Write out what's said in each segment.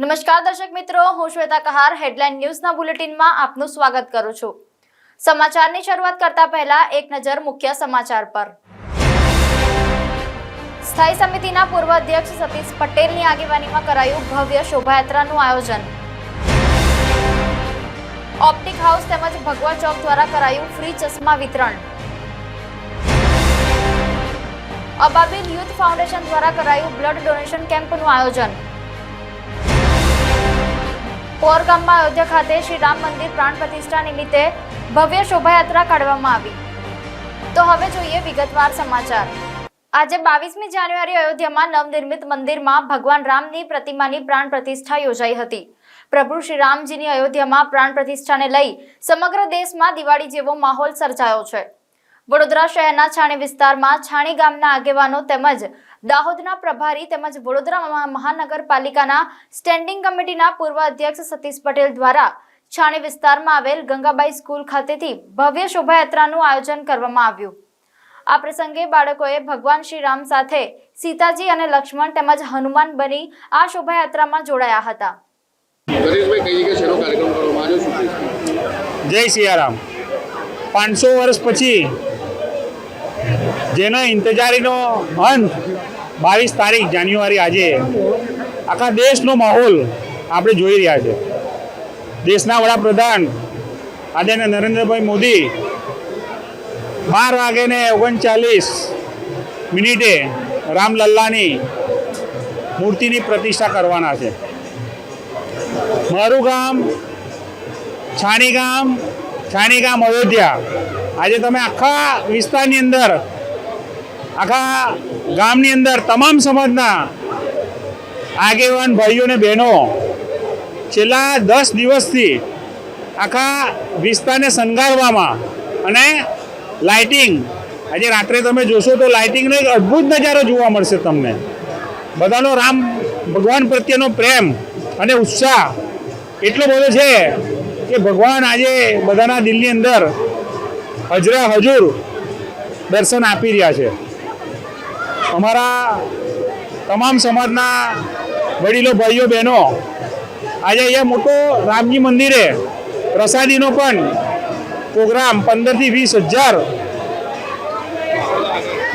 નમસ્કાર દર્શક મિત્રો, હું શ્વેતા કહાર હેડલાઇન ન્યૂઝના બુલેટિનમાં આપનું સ્વાગત કરું છું. સમાચારની શરૂઆત કરતા પહેલા એક નજર મુખ્ય સમાચાર પર. સ્થાયી સમિતિના પૂર્વ અધ્યક્ષ સતીશ પટેલની આગેવાનીમાં કરાયું ભવ્ય શોભાયાત્રાનું આયોજન. ઓપ્ટિક હાઉસ તેમજ ભગવા ચોક દ્વારા કરાયું ફ્રી ચશ્મા વિતરણ. અબાબીલ યુથ ફાઉન્ડેશન દ્વારા કરાયું બ્લડ ડોનેશન કેમ્પનું આયોજન. પોર ગામમાં અયોધ્યા ખાતે શ્રી રામ મંદિર પ્રાણ પ્રતિષ્ઠા નિમિત્તે ભવ્ય શોભાયાત્રા કાઢવામાં આવી. તો હવે જોઈએ વિગતવાર સમાચાર. આજે બાવીસમી જાન્યુઆરી અયોધ્યામાં નવનિર્મિત મંદિરમાં ભગવાન રામની પ્રતિમાની પ્રાણ પ્રતિષ્ઠા યોજાઈ હતી. પ્રભુ શ્રી રામજીની અયોધ્યામાં પ્રાણ પ્રતિષ્ઠાને લઈ સમગ્ર દેશમાં દિવાળી જેવો માહોલ સર્જાયો છે. વડોદરા શહેરના છાણી વિસ્તારમાં છાણી ગામના આગેવાનો તેમજ દાહોદના પ્રભારી તેમજ વડોદરા મહાનગરપાલિકાના સ્ટેન્ડિંગ કમિટીના પૂર્વ અધ્યક્ષ સતીશ પટેલ દ્વારા છાણી વિસ્તારમાં આવેલ ગંગાબાઈ સ્કૂલ ખાતેથી ભવ્ય શોભાયાત્રાનું આયોજન કરવામાં આવ્યું. આ પ્રસંગે બાળકોએ ભગવાન શ્રી રામ સાથે સીતાજી અને લક્ષ્મણ તેમજ હનુમાન બની આ શોભાયાત્રામાં જોડાયા હતા? જય સિયારામ. પાંચસો વર્ષ પછી જેનો ઇંતજારીનો અંત બાવીસ તારીખ, જાન્યુઆરી આજે. આખા દેશનો માહોલ આપણે જોઈ રહ્યા છે. દેશના વડાપ્રધાન આદરણીય નરેન્દ્રભાઈ મોદી બાર વાગે ને ઓગણચાલીસ મિનિટે રામલલ્લાની મૂર્તિની પ્રતિષ્ઠા કરવાના છે. મારું ગામ છાણી ગામ છાણી ગામ અયોધ્યા. આજે તમે આખા વિસ્તારની અંદર આખા ગામની અંદર તમામ સમાજના આગેવાન ભાઈઓ અને બહેનો, છેલ્લા દસ દિવસથી આખા વિસ્તારને શણગારવામાં અને લાઇટિંગ, આજે રાત્રે તમે જોશો તો લાઇટિંગનો એક અદ્ભુત નજારો જોવા મળશે તમને. બધાનો રામ ભગવાન પ્રત્યેનો પ્રેમ અને ઉત્સાહ એટલો બધો છે કે ભગવાન આજે બધાના દિલની અંદર હજરા હજુર દર્શન આપી રહ્યા છે. અમારા તમામ સમાજના વડીલો, ભાઈઓ, બહેનો, આજે અહીંયા મોટો રામજી મંદિરે પ્રસાદીનો પણ પ્રોગ્રામ પંદરથી વીસ હજાર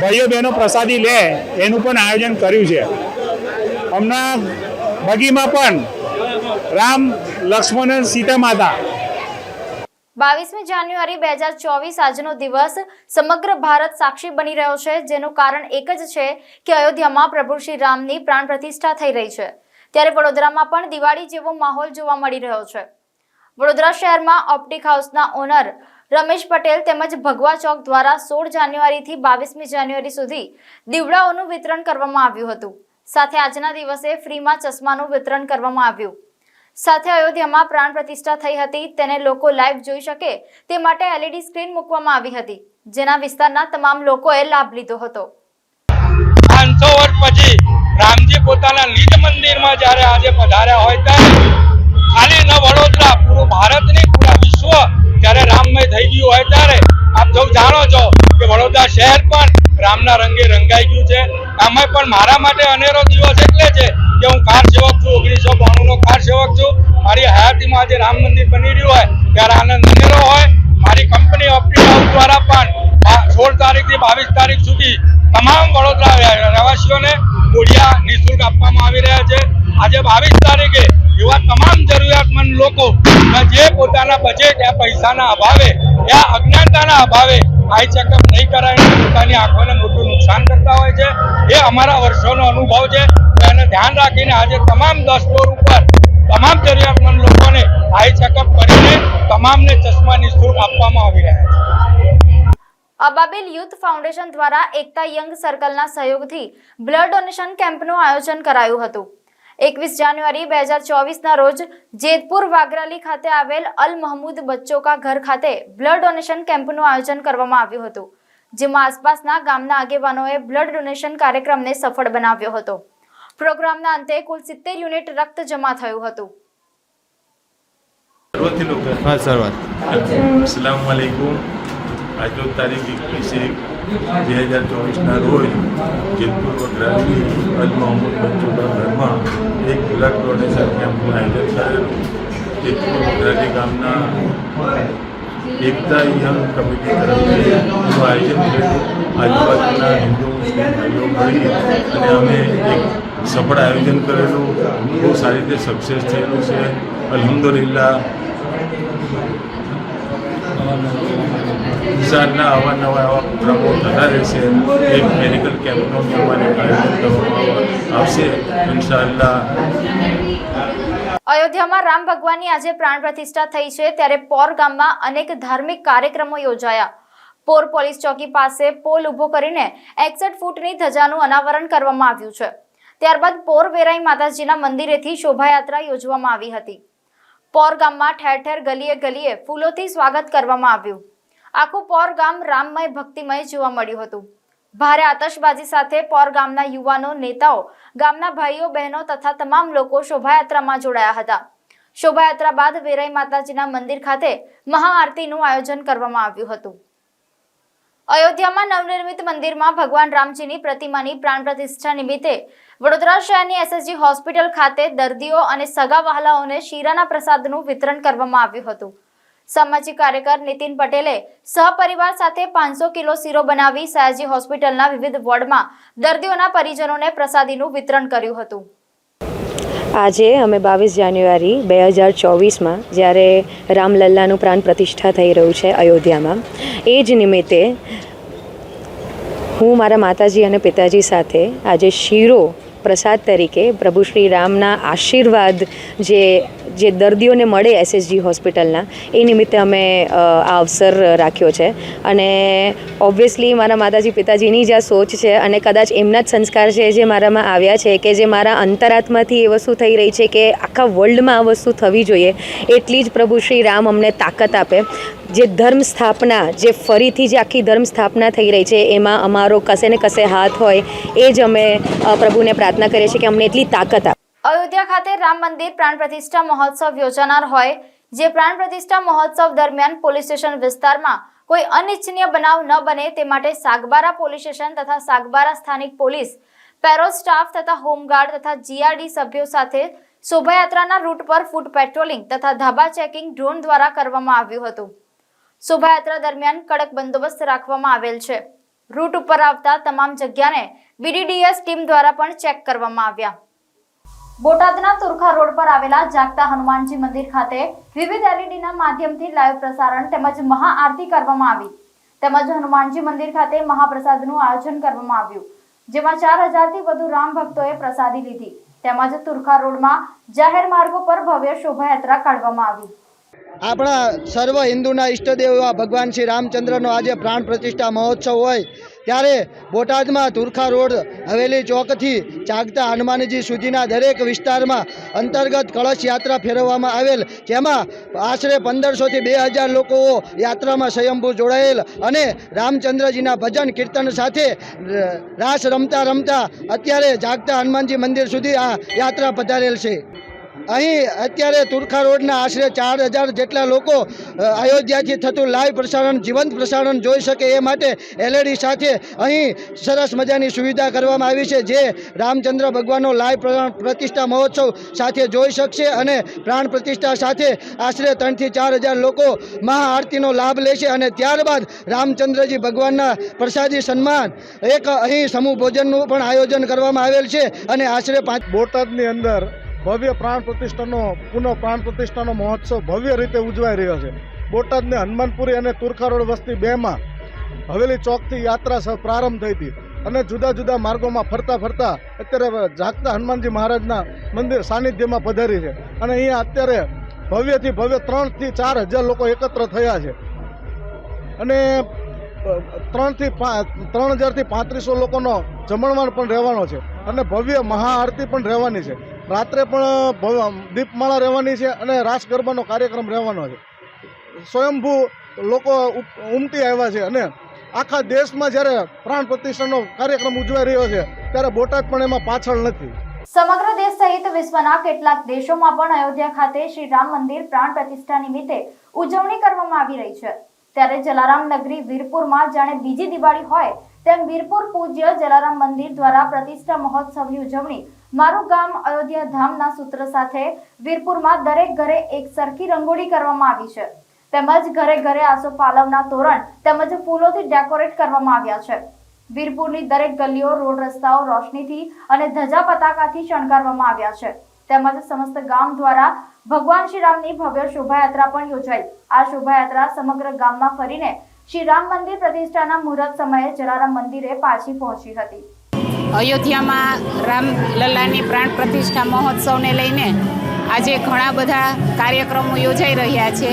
ભાઈઓ, બહેનો પ્રસાદી લે, એનું પણ આયોજન કર્યું છે. હમણાં બગીમાં પણ રામ લક્ષ્મણ અને સીતા માતા બાવીસમી જાન્યુઆરી બે હજાર ચોવીસ આજનો દિવસ સમગ્ર ભારત સાક્ષી બની રહ્યો છે, જેનું કારણ એક જ છે કે અયોધ્યામાં પ્રભુ શ્રી રામની પ્રાણ પ્રતિષ્ઠા થઈ રહી છે. ત્યારે વડોદરામાં પણ દિવાળી જેવો માહોલ જોવા મળી રહ્યો છે. વડોદરા શહેરમાં ઓપ્ટિક હાઉસના ઓનર રમેશ પટેલ તેમજ ભગવા ચોક દ્વારા સોળ જાન્યુઆરીથી બાવીસમી જાન્યુઆરી સુધી દીવડાઓનું વિતરણ કરવામાં આવ્યું હતું. સાથે આજના દિવસે ફ્રીમાં ચશ્માનું વિતરણ કરવામાં આવ્યું. સાથે અયોધ્યામાં પ્રાણ પ્રતિષ્ઠા થઈ હતી. તેને લોકો લાઈવ જોઈ શકે તે માટે એલઈડી સ્ક્રીન મૂકવામાં આવી હતી. જેના વિસ્તારના તમામ લોકોએ લાભ લીધો હતો. પાંચસો વર્ષ પછી રામજી પોતાના નિજ મંદિરમાં જ્યારે આજે પધાર્યા હોય ત્યારે ખાલી ન વડોદરા, પૂરું ભારત નહીં, પૂરા વિશ્વ જ્યારે રામમય થઈ ગયું હોય ત્યારે આપ સૌ જાણો છો કે વડોદરા શહેર પણ રામના રંગે રંગાઈ ગયું છે. આમાં પણ મારા માટે અનેરો દિવસ એટલે છે કે હું કાર સેવક છું, ઓગણીસો નો કાર સેવક છું. મારી હયાતીમાં આજે રામ મંદિર બની રહ્યું હોય, ત્યારે આનંદ અનેરો હોય. મારી કંપની ઓપ્ટિક દ્વારા પણ સોળ તારીખથી બાવીસ તારીખ સુધી તમામ વડોદરા રહેવાસીઓને ગોળિયા નિઃશુલ્ક આપવામાં આવી રહ્યા છે. આજે બાવીસ તારીખે એવા તમામ જરૂરિયાતમંદ લોકો, જે પોતાના બજેટ યા પૈસાના અભાવે યા અજ્ઞાનતાના અભાવે આઈ ચેકઅપ નહીં કરાવીને પોતાની આંખોને મોટું નુકસાન કરતા હોય છે. એ અમારા વર્ષોનો અનુભવ છે. એને ધ્યાન રાખીને આજે તમામ દસ સ્ટોર ઉપર તમામ જરૂરિયાતમંદ લોકોને આઈ ચેકઅપ કરીને તમામને ચશ્મા નિઃશુલ્ક આપવામાં આવી રહ્યા છે. અબાબિલ યુથ ફાઉન્ડેશન દ્વારા એકતા યંગ સર્કલના સહયોગથી બ્લડ ડોનેશન કેમ્પનું આયોજન કરાયું હતું. એકવીસ જાન્યુઆરી બે હજાર ચોવીસના રોજ જેતપુર વાગરાલી ખાતે આવેલ અલ મહમૂદ બચ્ચો કા ઘર ખાતે બ્લડ ડોનેશન કેમ્પનું આયોજન કરવામાં આવ્યું હતું જેમાં આસપાસના ગામના આગેવાનોએ બ્લડ ડોનેશન કાર્યક્રમને સફળ બનાવ્યો હતો. પ્રોગ્રામના અંતે કુલ સિત્તેર યુનિટ રક્ત જમા થયું હતું. શરૂઆતથી લોકો હા અસલામ વાલેકુમ આજરોજ તારીખ એકવીસ એક બે હજાર ચોવીસના રોજ જેતપુર વગરાની અલ મોહમ્મદ ઘરમાં એક બ્લડ ડોનેશન કેમ્પનું આયોજન કરેલું જેતપુર વગરાજી ગામના એકતા યંગ કમિટી તરફથી આયોજન કરેલું આજુબાજુના હિન્દુ, મુસ્લિમ ભાઈઓ મળી અને અમે એક સફળ આયોજન કરેલું. બહુ સારી રીતે સક્સેસ થયેલું છે. અલહમદુલિલ્લાહ. સાંજના અવારનવાર આવા પ્રોગ્રામો થતા રહેશે એ મેડિકલ કેમ્પનું અમારે આવશે. ઇન્શાઅલ્લાહ. અયોધ્યામાં રામ ભગવાનની આજે પ્રાણ પ્રતિષ્ઠા થઈ છે ત્યારે પોર ગામમાં અનેક ધાર્મિક કાર્યક્રમો યોજાયા. પોર પોલીસ ચોકી પાસે પોલ ઊભો કરીને એકસઠ ફૂટની ધજાનું અનાવરણ કરવામાં આવ્યું છે. ત્યારબાદ પોર વેરાઈ માતાજીના મંદિરેથી શોભાયાત્રા યોજવામાં આવી હતી. પોર ગામમાં ઠેર ઠેર ગલીએ ગલીએ ફૂલોથી સ્વાગત કરવામાં આવ્યું. આખું પોર ગામ રામમય ભક્તિમય જોવા મળ્યું હતું. ભારે આતશબાજી સાથે પોર ગામના યુવાનો, નેતાઓ, ગામના ભાઈઓ, બહેનો તથા તમામ લોકો શોભાયાત્રામાં જોડાયા હતા. શોભાયાત્રા બાદ વેરાઈ માતાજીના મંદિર ખાતે મહાઆરતીનું આયોજન કરવામાં આવ્યું હતું. અયોધ્યામાં નવનિર્મિત મંદિરમાં ભગવાન રામજીની પ્રતિમાની પ્રાણ પ્રતિષ્ઠા નિમિત્તે વડોદરા શહેરની એસએસજી હોસ્પિટલ ખાતે દર્દીઓ અને સગા વહાલાઓને શીરાના પ્રસાદનું વિતરણ કરવામાં આવ્યું હતું. સામાજિક કાર્યકર નીતિન પટેલે સહપરિવાર સાથે પાંચસો કિલો શીરો બનાવી સયાજી હોસ્પિટલના વિવિધ વોર્ડમાં દર્દીઓના પરિજનોને પ્રસાદીનું વિતરણ કર્યું હતું. આજે અમે બાવીસ જાન્યુઆરી બે હજાર ચોવીસમાં જ્યારે રામલલ્લાનું પ્રાણ પ્રતિષ્ઠા થઈ રહ્યું છે અયોધ્યામાં. એ જ નિમિત્તે હું મારા માતાજી અને પિતાજી સાથે આજે શીરો પ્રસાદ તરીકે પ્રભુ શ્રી રામના આશીર્વાદ જે જે દર્દીઓને મળે એસએસજી હોસ્પિટલના, એ નિમિત્તે અમે આ અવસર રાખ્યો છે. અને ઓબ્વિયસલી મારા માતાજી પિતાજીની જ આ સોચ છે અને કદાચ એમના જ સંસ્કાર છે જે મારામાં આવ્યા છે કે જે મારા અંતરાત્માથી એ વસ્તુ થઈ રહી છે કે આખા વર્લ્ડમાં આ વસ્તુ થવી જોઈએ, એટલી જ પ્રભુ શ્રી રામ અમને તાકાત આપે. જે ધર્મ સ્થાપના, જે ફરીથી જે આખી ધર્મ સ્થાપના થઈ રહી છે, એમાં અમારો કસે ને કશે હાથ હોય, એ જ અમે પ્રભુને પ્રાર્થના કરીએ છીએ કે અમને એટલી તાકાત આપે. અયોધ્યા ખાતે રામ મંદિર પ્રાણ પ્રતિષ્ઠા મહોત્સવ યોજાનાર હોય, જે પ્રાણ પ્રતિષ્ઠા મહોત્સવ દરમિયાન પોલીસ સ્ટેશન વિસ્તારમાં કોઈ અનિચ્છનીય બનાવ ન બને તે માટે સાગબારા પોલીસ સ્ટેશન તથા સાગબારા સ્થાનિક પોલીસ, પેરોલ સ્ટાફ તથા હોમગાર્ડ તથા જીઆરડી સભ્યો સાથે શોભાયાત્રાના રૂટ પર ફૂટ પેટ્રોલિંગ તથા ધાબા ચેકિંગ ડ્રોન દ્વારા કરવામાં આવ્યું હતું. શોભાયાત્રા દરમિયાન કડક બંદોબસ્ત રાખવામાં આવેલ છે. રૂટ ઉપર આવતા તમામ જગ્યાને બીડીડીએસ ટીમ દ્વારા પણ ચેક કરવામાં આવ્યા. બોટાદના તુરખા રોડ પર આવેલા જાગતા હનુમાનજી મંદિર ખાતે વિવિધ એલઈડીના માધ્યમથી લાઈવ પ્રસારણ તેમજ મહાઆરતી કરવામાં આવી. તેમજ હનુમાનજી મંદિર ખાતે મહાપ્રસાદનું આયોજન કરવામાં આવ્યું, જેમાં ચાર હજારથી વધુ રામ ભક્તોએ પ્રસાદી લીધી. તેમજ તુરખા રોડમાં જાહેર માર્ગો પર ભવ્ય શોભાયાત્રા કાઢવામાં આવી. આપણા સર્વ હિન્દુના ઈષ્ટદેવ એવા ભગવાન શ્રી રામચંદ્રનો આજે પ્રાણ પ્રતિષ્ઠા મહોત્સવ હોય, ત્યારે બોટાદમાં તુરખા રોડ હવેલી ચોકથી જાગતા હનુમાનજી સુધીના દરેક વિસ્તારમાં અંતર્ગત કળશ યાત્રા ફેરવવામાં આવેલ, જેમાં આશરે પંદરસોથી બે હજાર લોકો યાત્રામાં સ્વયંભૂ જોડાયેલ અને રામચંદ્રજીના ભજન કીર્તન સાથે રાસ રમતા રમતા અત્યારે જાગતા હનુમાનજી મંદિર સુધી આ યાત્રા પધારેલ છે. અહીં અત્યારે તુરખા રોડના આશરે ચાર હજાર જેટલા લોકો અયોધ્યાથી થતું લાઈવ પ્રસારણ, જીવંત પ્રસારણ જોઈ શકે એ માટે એલઈડી સાથે અહીં સરસ મજાની સુવિધા કરવામાં આવી છે, જે રામચંદ્ર ભગવાનનો લાઈવ પ્ર- પ્રતિષ્ઠા મહોત્સવ સાથે જોઈ શકશે અને પ્રાણ પ્રતિષ્ઠા સાથે આશરે ત્રણથી ચાર હજાર લોકો મહાઆરતીનો લાભ લેશે અને ત્યારબાદ રામચંદ્રજી ભગવાનના પ્રસાદી સન્માન, એક અહીં સમૂહ ભોજનનું પણ આયોજન કરવામાં આવેલ છે અને આશરે પાંચ બોટાદની અંદર ભવ્ય પ્રાણ પ્રતિષ્ઠાનો, પુનઃ પ્રાણ પ્રતિષ્ઠાનો મહોત્સવ ભવ્ય રીતે ઉજવાઈ રહ્યો છે. બોટાદને હનુમાનપુરી અને તુરખારોડ વસ્તી બેમાં હવેલી ચોકથી યાત્રા પ્રારંભ થઈ હતી. અને જુદા જુદા માર્ગોમાં ફરતા ફરતા અત્યારે જાગતા હનુમાનજી મહારાજના મંદિર સાનિધ્યમાં પધારી છે. અને અહીંયા અત્યારે ભવ્યથી ભવ્ય ત્રણથી ચાર હજાર લોકો એકત્ર થયા છે. અને ત્રણથી ત્રણ હજારથી પાંત્રીસો લોકોનો જમણવાર પણ રહેવાનો છે. અને ભવ્ય મહાઆરતી પણ રહેવાની છે. રાત્રે પણ દીપમાળા રહેવાની છે અને રાસ ગરબાનો કાર્યક્રમ રહેવાનો છે. સ્વયંભૂ લોકો ઉમટી આવ્યા છે અને આખા દેશમાં જ્યારે પ્રાણ પ્રતિષ્ઠાનો કાર્યક્રમ ઉજવાઈ રહ્યો છે, ત્યારે બોટાદ પણ એમાં પાછળ નથી. સમગ્ર દેશ સહિત વિશ્વના કેટલાક દેશોમાં પણ અયોધ્યા ખાતે શ્રી રામ મંદિર પ્રાણ પ્રતિષ્ઠા નિમિત્તે ઉજવણી કરવામાં આવી રહી છે. ત્યારે જલારામ નગરી વીરપુરમાં જાણે બીજી દિવાળી હોય, તેમ વીરપુર પૂજ્ય જલારામ મંદિર દ્વારા પ્રતિષ્ઠા મહોત્સવની ઉજવણી મારું ગામ અયોધ્યા ધામના સૂત્ર સાથે વીરપુરમાં દરેક ઘરે એક સરખી રંગોળી કરવામાં આવી છે. તેમજ ઘરે ઘરે આસોપાલવના તોરણ તેમજ ફૂલોથી ડેકોરેટ કરવામાં આવ્યા છે. વીરપુરની દરેક ગલીઓ, રોડ રસ્તાઓ રોશનીથી અને ધજા પતાકાથી શણગારવામાં આવ્યા છે. તેમજ સમસ્ત ગામ દ્વારા ભગવાન શ્રીરામની ભવ્ય શોભાયાત્રા પણ યોજાઈ. આ શોભાયાત્રા સમગ્ર ગામમાં ફરીને શ્રી રામ મંદિર પ્રતિષ્ઠાના મુહૂર્ત સમયે જલારામ મંદિરે પાછી પહોંચી હતી. અયોધ્યામાં રામલલ્લાની પ્રાણ પ્રતિષ્ઠા મહોત્સવને લઈને આજે ઘણા બધા કાર્યક્રમો યોજાઈ રહ્યા છે.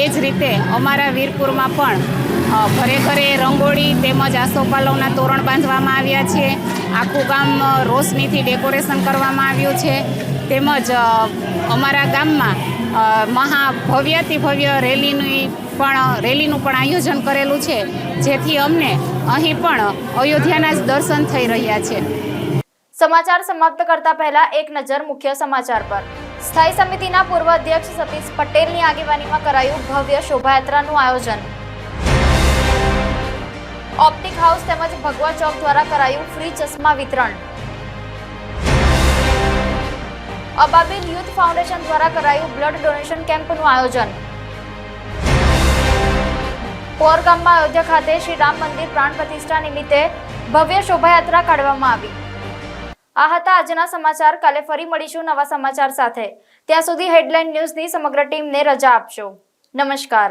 એ જ રીતે અમારા વીરપુરમાં પણ ઘરે ઘરે રંગોળી તેમજ આસોપાલવના તોરણ બાંધવામાં આવ્યા છે. આખું ગામ રોશનીથી ડેકોરેશન કરવામાં આવ્યું છે. તેમજ અમારા ગામમાં મહા ભવ્ય રેલીની પણ, રેલીનું પણ આયોજન કરેલું છે, જેથી અમને અહીં પણ અયોધ્યાના જ દર્શન થઈ રહ્યા છે. સમાચાર સમાપ્ત કરતા પહેલા એક નજર મુખ્ય સમાચાર પર. સ્થાયી સમિતિના પૂર્વ અધ્યક્ષ સતીશ પટેલની આગેવાનીમાં કરાયું ભવ્ય શોભાયાત્રાનું આયોજન. ઓપ્ટિક હાઉસ તેમજ ભગવા ચોક દ્વારા કરાયું ફ્રી ચશ્મા વિતરણ. અબાબિલ યુથ ફાઉન્ડેશન દ્વારા કરાયું બ્લડ ડોનેશન કેમ્પનું આયોજન. કોરગામમાં અયોધ્યા ખાતે શ્રી રામ મંદિર પ્રાણ પ્રતિષ્ઠા નિમિત્તે ભવ્ય શોભાયાત્રા કાઢવામાં આવી. આ હતા આજના સમાચાર. કાલે ફરી મળીશું નવા સમાચાર સાથે. ત્યાં સુધી હેડલાઇન ન્યૂઝની સમગ્ર ટીમને રજા આપશો નમસ્કાર.